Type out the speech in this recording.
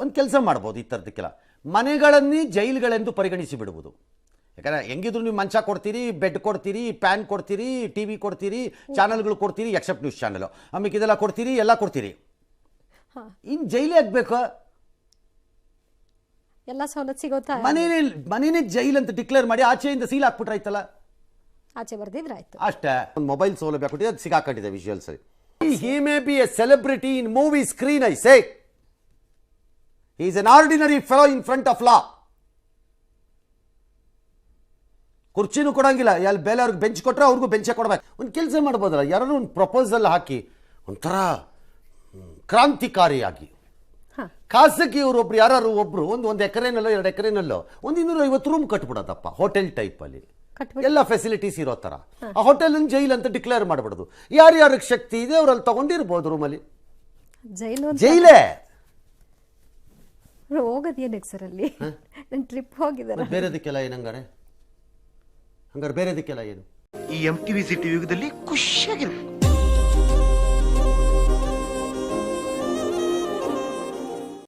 ಒಂದು ಕೆಲಸ ಮಾಡ್ಬೋದು ಈ ಥರದಕ್ಕೆಲ್ಲ ಮನೆಗಳನ್ನೇ ಜೈಲುಗಳೆಂದು ಪರಿಗಣಿಸಿ ಬಿಡುವುದು. ಯಾಕಂದ್ರೆ ಹೆಂಗಿದ್ರು ನೀವು ಮಂಚ ಕೊಡ್ತೀರಿ ಬೆಡ್ ಕೊಡ್ತೀರಿ ಪ್ಯಾನ್ ಕೊಡ್ತೀರಿ ಟಿ ವಿ ಕೊಡ್ತೀರಿ ಚಾನಲ್ಗಳು ಕೊಡ್ತೀರಿ ಎಕ್ಸೆಪ್ಟ್ ನ್ಯೂಸ್ ಚಾನಲು. ಆಮೇಲೆ ಇದೆಲ್ಲ ಕೊಡ್ತೀರಿ ಎಲ್ಲ ಕೊಡ್ತೀರಿ. ಇನ್ನು ಜೈಲೇ ಆಗ್ಬೇಕು? ಎಲ್ಲ ಸವಲತ್ತು ಸಿಗೋತಾ ಮನೇಲಿ ಮನೇನೇ ಜೈಲ್ ಅಂತ ಡಿಕ್ಲೇರ್ ಮಾಡಿ ಆಚೆಯಿಂದ ಸೀಲ್ ಹಾಕ್ಬಿಟ್ರಾಯ್ತಲ್ಲ? ಆಚೆ ಬರ್ದಿದ್ರಾಯ್ತು ಅಷ್ಟೇ. ಒಂದು ಮೊಬೈಲ್ ಸೌಲಭ್ಯ ಕೊಟ್ಟಿದೆ ಅದು ಸಿಗಾಕೊಂಡಿದೆ visuals he may be a celebrity in movie screen I say is an ordinary fellow in front of ಲಾ ಕುರ್ಚಿನೂ ಕೊಡಂಗಿಲ್ಲ. ಎಲ್ಲಿ ಬೇರೆ ಅವ್ರಿಗೆ ಬೆಂಚ್ ಕೊಟ್ಟರೆ ಅವ್ರಿಗೂ ಬೆಂಚೇ ಕೊಡ್ಬೇಕು. ಒಂದು ಕೆಲಸ ಮಾಡ್ಬೋದಲ್ಲ ಯಾರು ಒಂದು ಪ್ರಪೋಸಲ್ ಹಾಕಿ ಒಂಥರ ಕ್ರಾಂತಿಕಾರಿಯಾಗಿ. ಹಾ. ಖಾಸಗಿಯವರು ಒಬ್ರು ಯಾರು ಒಬ್ರು ಒಂದು ಒಂದು ಎಕರೆನಲ್ಲೋ ಎರಡು ಎಕರೆನಲ್ಲೋ ಒಂದು ಇನ್ನೂರ ಐವತ್ತು ರೂಮ್ ಕಟ್ಬಿಡೋದಪ್ಪ ಹೋಟೆಲ್ ಟೈಪಲ್ಲಿ ಎಲ್ಲ ಫೆಸಿಲಿಟೀಸ್ ಇರೋ ಥರ ಆ ಹೋಟೆಲ್ ಜೈಲ್ ಅಂತ ಡಿಕ್ಲೇರ್ ಮಾಡ್ಬಿಡೋದು. ಯಾರ್ಯಾರಿಗೆ ಶಕ್ತಿ ಇದೆ ಅವ್ರಲ್ಲಿ ತಗೊಂಡಿರ್ಬೋದು ರೂಮಲ್ಲಿ ಜೈಲೇ! ಹೋಗೋದೇನಕ್ಕೆ ಸರ್ ಅಲ್ಲಿ? ನಾನು ಟ್ರಿಪ್ ಹೋಗಿದ್ದಾರೆ ಬೇರೆದಕ್ಕೆಲ್ಲ ಏನು ಹಂಗಾರೆ? ಹಂಗಾರೆ ಬೇರೆದಕ್ಕೆಲ್ಲ ಏನು? ಈ ಎಂ ಟಿ ವಿ ಸಿಟಿ ಯುಗದಲ್ಲಿ ಖುಷಿಯಾಗಿರ್ಬೇಕು.